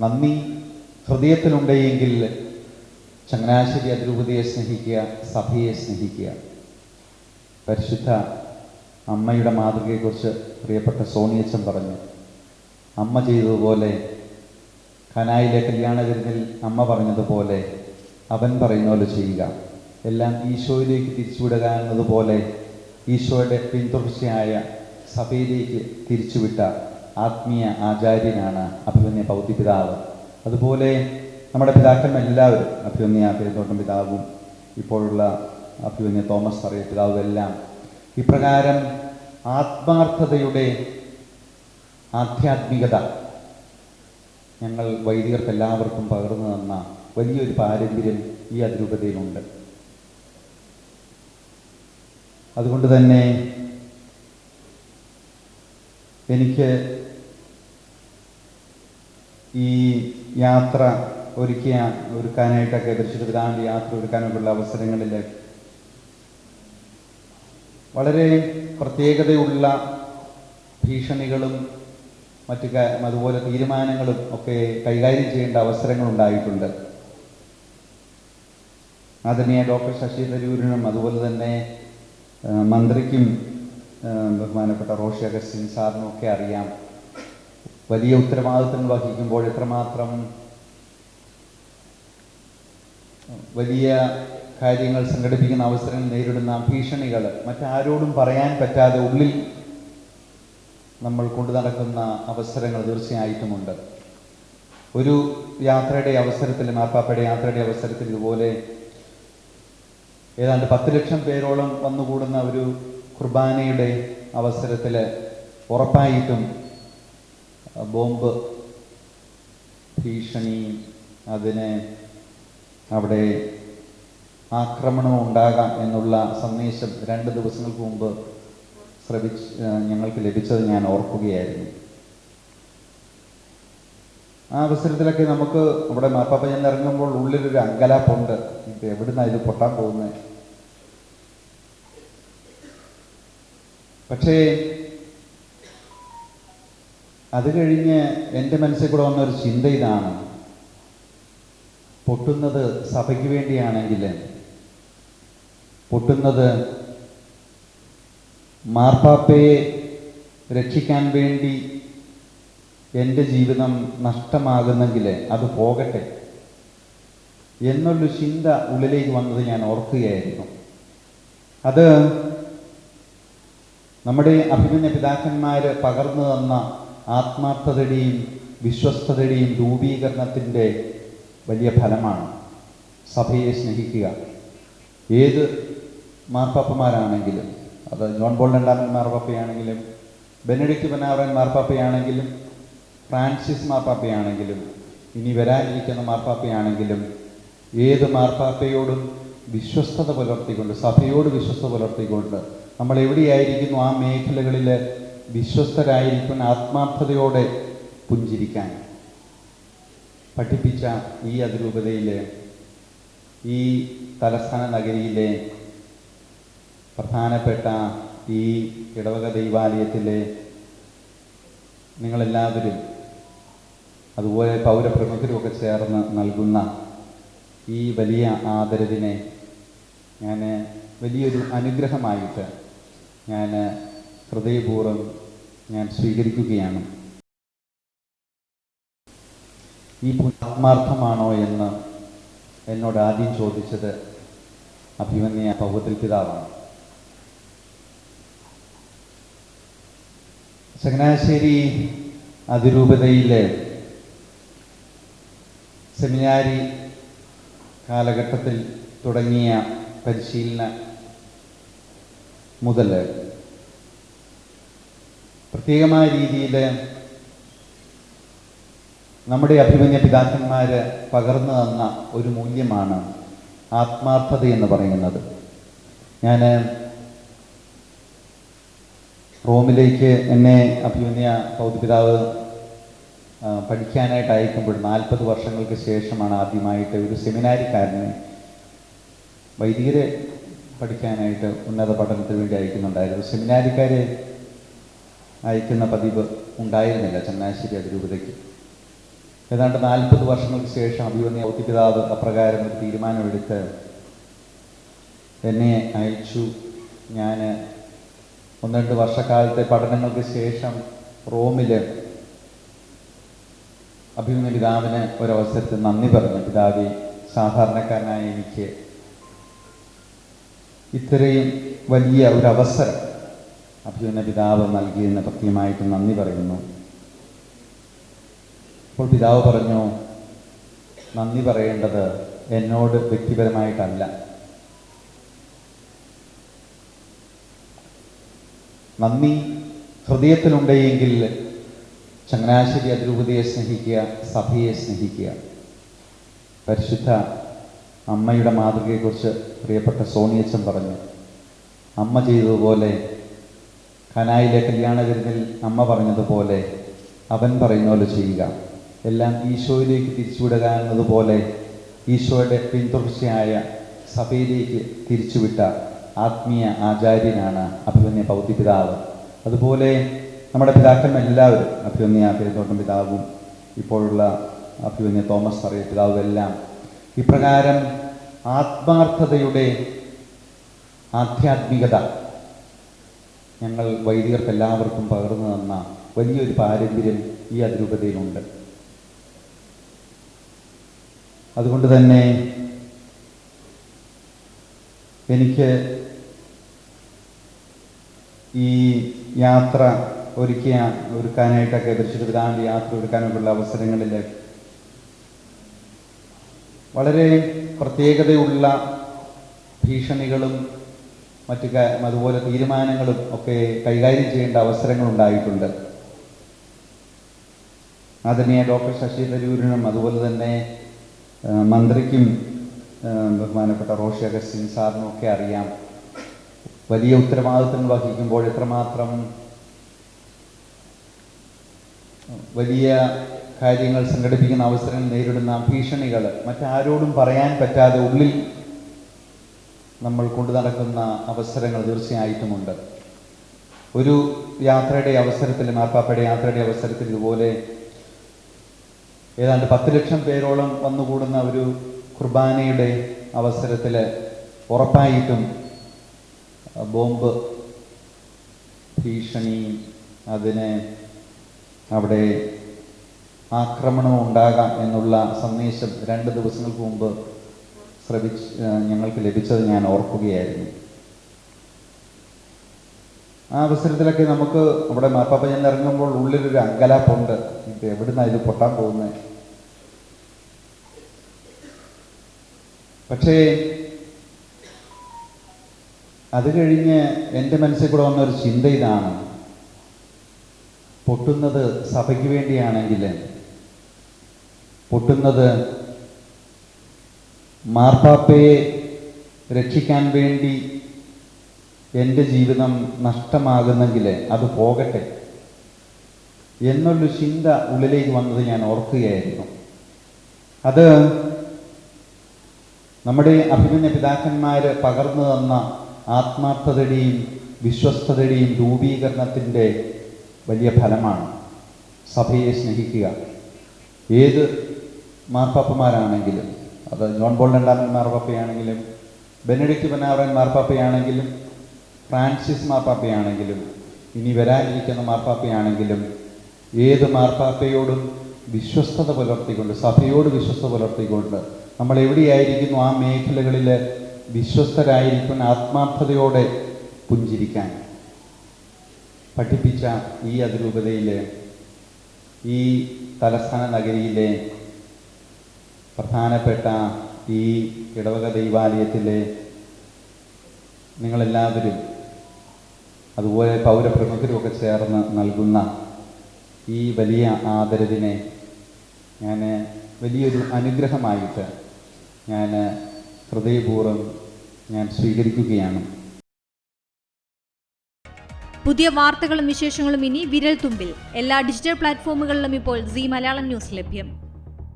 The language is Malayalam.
നന്ദി. ഹൃദയത്തിലുണ്ടെങ്കിൽ ചങ്ങനാശ്ശേരി അതിരൂപതയെ സ്നേഹിക്കുക സഭയെ സ്നേഹിക്കുക. പരിശുദ്ധ അമ്മയുടെ മാതൃകയെക്കുറിച്ച് പ്രിയപ്പെട്ട സോണിയച്ചൻ പറഞ്ഞു. അമ്മ ചെയ്തതുപോലെ ഖനായിലെ കല്യാണ വിരുന്നിൽ അമ്മ പറഞ്ഞതുപോലെ അവൻ പറയുന്ന പോലെ ചെയ്യുക. എല്ലാം ഈശോയിലേക്ക് തിരിച്ചുവിടുക എന്നതുപോലെ ഈശോയുടെ പിന്തുടർച്ചയായ സഭയിലേക്ക് തിരിച്ചുവിട്ട ആത്മീയ ആചാര്യനാണ് അഭിമന്യ പൗതി പിതാവ് അതുപോലെ നമ്മുടെ പിതാക്കന്മാർ എല്ലാവരും അഭിമന്യ പെരുന്തോട്ടം പിതാവും ഇപ്പോഴുള്ള അഭിമന്യ തോമസ് പറയ പിതാവും എല്ലാം. ഇപ്രകാരം ആത്മാർത്ഥതയുടെ ആധ്യാത്മികത ഞങ്ങൾ വൈദികർക്ക് എല്ലാവർക്കും പകർന്നു തന്ന വലിയൊരു പാരമ്പര്യം ഈ അതിരൂപതയിലുണ്ട്. അതുകൊണ്ട് തന്നെ എനിക്ക് ഈ യാത്ര ഒരുക്കിയ ഒരുക്കാനായിട്ടൊക്കെ തൃശ്ശൂർ പിതാവിന്റെ യാത്ര ഒരുക്കാനൊക്കെയുള്ള അവസരങ്ങളിൽ വളരെ പ്രത്യേകതയുള്ള ഭീഷണികളും മറ്റു അതുപോലെ തീരുമാനങ്ങളും ഒക്കെ കൈകാര്യം ചെയ്യേണ്ട അവസരങ്ങൾ ഉണ്ടായിട്ടുണ്ട് ആദരണീയ ഡോക്ടർ ശശി തരൂരിനും അതുപോലെ തന്നെ മന്ത്രിക്കും ബഹുമാനപ്പെട്ട റോഷി അഗസ്റ്റിൻ സാറിനും ഒക്കെ അറിയാം. വലിയ ഉത്തരവാദിത്തങ്ങൾ വഹിക്കുമ്പോൾ എത്രമാത്രം വലിയ കാര്യങ്ങൾ സംഘടിപ്പിക്കുന്ന അവസരങ്ങൾ നേരിടുന്ന ഭീഷണികൾ മറ്റാരോടും പറയാൻ പറ്റാതെ ഉള്ളിൽ നമ്മൾ കൊണ്ടു നടക്കുന്ന അവസരങ്ങൾ തീർച്ചയായിട്ടുമുണ്ട്. ഒരു യാത്രയുടെ അവസരത്തിൽ മാർപ്പാപ്പയുടെ യാത്രയുടെ അവസരത്തിൽ ഇതുപോലെ ഏതാണ്ട് പത്ത് ലക്ഷം പേരോളം വന്നുകൂടുന്ന ഒരു കുർബാനയുടെ അവസരത്തിൽ ഉറപ്പായിട്ടും ബോംബ് ഭീഷണി അതിന് അവിടെ ആക്രമണം ഉണ്ടാകാം എന്നുള്ള സന്ദേശം രണ്ട് ദിവസങ്ങൾക്ക് മുമ്പ് ശ്രമിച്ച് ഞങ്ങൾക്ക് ലഭിച്ചത് ഞാൻ ഓർക്കുകയായിരുന്നു. ആ അവസരത്തിലൊക്കെ നമുക്ക് അവിടെ മാപ്പാപ്പ ഞാൻ ഇറങ്ങുമ്പോൾ ഉള്ളിലൊരു അങ്കലാപ്പുണ്ട്. ഇത് എവിടുന്ന ഇത് പൊട്ടാൻ പോകുന്നത്? പക്ഷേ അത് കഴിഞ്ഞ് എന്റെ മനസ്സിൽ കൂടെ വന്ന ഒരു ചിന്ത ഇതാണ്. പൊട്ടുന്നത് സഭയ്ക്ക് വേണ്ടിയാണെങ്കിൽ പൊട്ടുന്നത് മാർപ്പാപ്പയെ രക്ഷിക്കാൻ വേണ്ടി എന്റെ ജീവിതം നഷ്ടമാകുന്നെങ്കിൽ അത് പോകട്ടെ എന്നുള്ളൊരു ചിന്ത ഉള്ളിലേക്ക് വന്നത് ഞാൻ ഓർക്കുകയായിരുന്നു. അത് നമ്മുടെ അഭിമന്യ പിതാക്കന്മാർ പകർന്നു തന്ന ആത്മാർത്ഥതയുടെയും വിശ്വസ്തതയുടെയും രൂപീകരണത്തിന്റെ വലിയ ഫലമാണ് സഭയെ സ്നേഹിക്കുക. ഏത് മാർപ്പാപ്പമാരാണെങ്കിലും അത് ജോൺ ബോൾ രണ്ടാമൻ മാർപ്പാപ്പയാണെങ്കിലും ബെനഡിക്ട് ബനാവറൻ മാർപ്പാപ്പയാണെങ്കിലും ഫ്രാൻസിസ് മാർപ്പാപ്പയാണെങ്കിലും ഇനി വരാനിരിക്കുന്ന മാർപ്പാപ്പയാണെങ്കിലും ഏത് മാർപ്പാപ്പയോടും വിശ്വസ്തത പുലർത്തിക്കൊണ്ട് സഭയോട് വിശ്വസ്തത പുലർത്തിക്കൊണ്ട് നമ്മൾ എവിടെയായിരിക്കുന്നു ആ മേഖലകളിൽ വിശ്വസ്തരായിരിക്കുന്ന ആത്മാർത്ഥതയോടെ പുഞ്ചിരിക്കാൻ പഠിപ്പിച്ച ഈ അതിരൂപതയിലെ ഈ തലസ്ഥാന നഗരിയിലെ പ്രധാനപ്പെട്ട ഈ ഇടവക ദൈവാലയത്തിലെ നിങ്ങളെല്ലാവരും അതുപോലെ പൗരപ്രമുഖരുമൊക്കെ ചേർന്ന് നൽകുന്ന ഈ വലിയ ആദരവിനെ ഞാൻ വലിയൊരു അനുഗ്രഹമായിട്ട് ഞാൻ ഹൃദയപൂർവം ഞാൻ സ്വീകരിക്കുകയാണ്. ഈ ആത്മാർത്ഥമാണോ എന്ന് എന്നോട് ആദ്യം ചോദിച്ചത് അഭിമന്യ പൗവത്തിൽ പിതാവാണ്. ചങ്ങനാശ്ശേരി അതിരൂപതയിലെ സെമിനാരി കാലഘട്ടത്തിൽ തുടങ്ങിയ പരിശീലന മുതൽ പ്രത്യേകമായ രീതിയിൽ നമ്മുടെ അഭിമന്യ പിതാക്കന്മാർ പകർന്നു തന്ന ഒരു മൂല്യമാണ് ആത്മാർത്ഥത എന്ന് പറയുന്നത്. ഞാൻ റോമിലേക്ക് എന്നെ അഭിമന്യ പൗതിപിതാവ് പഠിക്കാനായിട്ട് അയക്കുമ്പോൾ നാൽപ്പത് വർഷങ്ങൾക്ക് ശേഷമാണ് ആദ്യമായിട്ട് ഒരു സെമിനാരിക്കാരനെ വൈദികരെ പഠിക്കാനായിട്ട് ഉന്നത പഠനത്തിന് വേണ്ടി അയക്കുന്നുണ്ടായിരുന്നു സെമിനാരിക്കാരെ അയക്കുന്ന പതിവ് ഉണ്ടായിരുന്നില്ല ചങ്ങനാശ്ശേരി അതിരൂപതയ്ക്ക്. ഏതാണ്ട് നാൽപ്പത് വർഷങ്ങൾക്ക് ശേഷം അഭിമന്യ ഔദ്യപിതാവ് അപ്രകാരം ഒരു തീരുമാനമെടുത്ത് എന്നെ അയച്ചു. ഞാൻ ഒന്ന് രണ്ട് വർഷക്കാലത്തെ പഠനങ്ങൾക്ക് ശേഷം റോമിൽ അഭിമന്യ പിതാവിന് ഒരവസരത്തിൽ നന്ദി പറഞ്ഞു. പിതാവി സാധാരണക്കാരനായ എനിക്ക് ഇത്രയും വലിയ ഒരു അവസരം അഭിമന്യ പിതാവ് നൽകിയതിന് പ്രത്യേകമായിട്ട് നന്ദി പറയുന്നു. അപ്പോൾ പിതാവ് പറഞ്ഞു നന്ദി പറയേണ്ടത് എന്നോട് വ്യക്തിപരമായിട്ടല്ല. നന്ദി ഹൃദയത്തിലുണ്ടെങ്കിൽ ചങ്ങനാശ്ശേരി അതിരൂപതയെ സ്നേഹിക്കുക സഭയെ സ്നേഹിക്കുക. പരിശുദ്ധ അമ്മയുടെ മാതൃകയെക്കുറിച്ച് പ്രിയപ്പെട്ട സോണിയച്ചൻ പറഞ്ഞു അമ്മ ചെയ്തതുപോലെ കനായിലെ കല്യാണ വിരുന്നിൽ അമ്മ പറഞ്ഞതുപോലെ അവൻ പറയുന്ന പോലെ ചെയ്യുക. എല്ലാം ഈശോയിലേക്ക് തിരിച്ചുവിടുക എന്നതുപോലെ ഈശോയുടെ പിന്തുടർച്ചയായ സഭയിലേക്ക് തിരിച്ചുവിട്ട ആത്മീയ ആചാര്യനാണ് അഭിമന്യ പൗതി പിതാവ് അതുപോലെ നമ്മുടെ പിതാക്കന്മാർ എല്ലാവരും അഭിമന്യ പെരുന്തോട്ടം പിതാവും ഇപ്പോഴുള്ള അഭിമന്യ തോമസ് അറിയ പിതാവും എല്ലാം ഇപ്രകാരം ആത്മാർത്ഥതയുടെ ആധ്യാത്മികത ഞങ്ങൾ വൈദികർക്ക് എല്ലാവർക്കും പകർന്നു തന്ന വലിയൊരു പാരമ്പര്യം ഈ അതിരൂപതയിലുണ്ട്. അതുകൊണ്ട് തന്നെ എനിക്ക് ഈ യാത്ര ഒരുക്കിയ ഒരുക്കാനായിട്ടൊക്കെ പരിശുദ്ധ പിതാവിന്റെ യാത്ര ഒരുക്കാനൊക്കെയുള്ള അവസരങ്ങളിൽ വളരെ പ്രത്യേകതയുള്ള ഭീഷണികളും മറ്റു അതുപോലെ തീരുമാനങ്ങളും ഒക്കെ കൈകാര്യം ചെയ്യേണ്ട അവസരങ്ങൾ ഉണ്ടായിട്ടുണ്ട്. ആദരണീയ ഡോക്ടർ ശശി തരൂരിനും അതുപോലെ തന്നെ മന്ത്രിക്കും ബഹുമാനപ്പെട്ട റോഷി അഗസ്റ്റിൻ സാറിനും ഒക്കെ അറിയാം. വലിയ ഉത്തരവാദിത്തങ്ങൾ വഹിക്കുമ്പോൾ എത്രമാത്രം വലിയ കാര്യങ്ങൾ സംഘടിപ്പിക്കുന്ന അവസരങ്ങൾ നേരിടുന്ന ഭീഷണികൾ മറ്റാരോടും പറയാൻ പറ്റാതെ ഉള്ളിൽ നമ്മൾ കൊണ്ടു നടക്കുന്ന അവസരങ്ങൾ തീർച്ചയായിട്ടുമുണ്ട്. ഒരു യാത്രയുടെ അവസരത്തിൽ മാർപ്പാപ്പയുടെ യാത്രയുടെ അവസരത്തിൽ ഇതുപോലെ ഏതാണ്ട് പത്ത് ലക്ഷം പേരോളം വന്നുകൂടുന്ന ഒരു കുർബാനയുടെ അവസരത്തിൽ ഉറപ്പായിട്ടും ബോംബ് ഭീഷണി അതിന് അവിടെ ആക്രമണം ഉണ്ടാകാം എന്നുള്ള സന്ദേശം രണ്ട് ദിവസങ്ങൾക്ക് മുമ്പ് ശ്രമിച്ച് ഞങ്ങൾക്ക് ലഭിച്ചത് ഞാൻ ഓർക്കുകയായിരുന്നു. ആ അവസരത്തിലൊക്കെ നമുക്ക് അവിടെ മാർപ്പാപ്പ ഞാൻ ഇറങ്ങുമ്പോൾ ഉള്ളിലൊരു അങ്കലാപ്പുണ്ട്. ഇത് എവിടുന്നാ ഇത് പൊട്ടാൻ പോകുന്നത് പക്ഷേ അത് കഴിഞ്ഞ് എന്റെ മനസ്സിൽ കൂടെ വന്ന ഒരു ചിന്ത ഇതാണ്. പൊട്ടുന്നത് സഭയ്ക്ക് വേണ്ടിയാണെങ്കിൽ പൊട്ടുന്നത് മാർപ്പാപ്പയെ രക്ഷിക്കാൻ വേണ്ടി എന്റെ ജീവിതം നഷ്ടമാകുന്നെങ്കിൽ അത് പോകട്ടെ എന്നുള്ളൊരു ചിന്ത ഉള്ളിലേക്ക് വന്നത് ഞാൻ ഓർക്കുകയായിരുന്നു. അത് നമ്മുടെ അഭിമന്യ പിതാക്കന്മാർ പകർന്നു തന്ന ആത്മാർത്ഥതയുടെയും വിശ്വസ്തതയുടെയും രൂപീകരണത്തിന്റെ വലിയ ഫലമാണ് സഭയെ സ്നേഹിക്കുക. ഏത് മാർപ്പാപ്പമാരാണെങ്കിലും അത് ജോൺ പോൾ രണ്ടാമൻ മാർപ്പാപ്പയാണെങ്കിലും ബെനഡിക്ട് പനാവറൻ മാർപ്പാപ്പയാണെങ്കിലും ഫ്രാൻസിസ് മാർപ്പാപ്പയാണെങ്കിലും ഇനി വരാനിരിക്കുന്ന മാർപ്പാപ്പയാണെങ്കിലും ഏത് മാർപ്പാപ്പയോടും വിശ്വസ്തത പുലർത്തിക്കൊണ്ട് സഭയോട് വിശ്വസ്തത പുലർത്തിക്കൊണ്ട് നമ്മൾ എവിടെയായിരിക്കുന്നു ആ മേഖലകളിൽ വിശ്വസ്തരായിരിക്കും ആത്മാർത്ഥതയോടെ പുഞ്ചിരിക്കാൻ പഠിപ്പിച്ച ഈ അതിരൂപതയിലെ ഈ തലസ്ഥാന നഗരിയിലെ പ്രധാനപ്പെട്ട ഈ ഇടവക ദൈവാലയത്തിലെ നിങ്ങളെല്ലാവരും അതുപോലെ പൗരപ്രമുഖരുമൊക്കെ ചേർന്ന് നൽകുന്ന ഈ വലിയ ആദരവിനെ ഞാൻ വലിയൊരു അനുഗ്രഹമായിട്ട് ഞാൻ ഹൃദയപൂർവം ഞാൻ സ്വീകരിക്കുകയാണ്. പുതിയ വാർത്തകളും വിശേഷങ്ങളും ഇനി വിരൽ തുമ്പിൽ. എല്ലാ ഡിജിറ്റൽ പ്ലാറ്റ്ഫോമുകളിലും ഇപ്പോൾ സി മലയാളം ന്യൂസ് ലഭ്യം.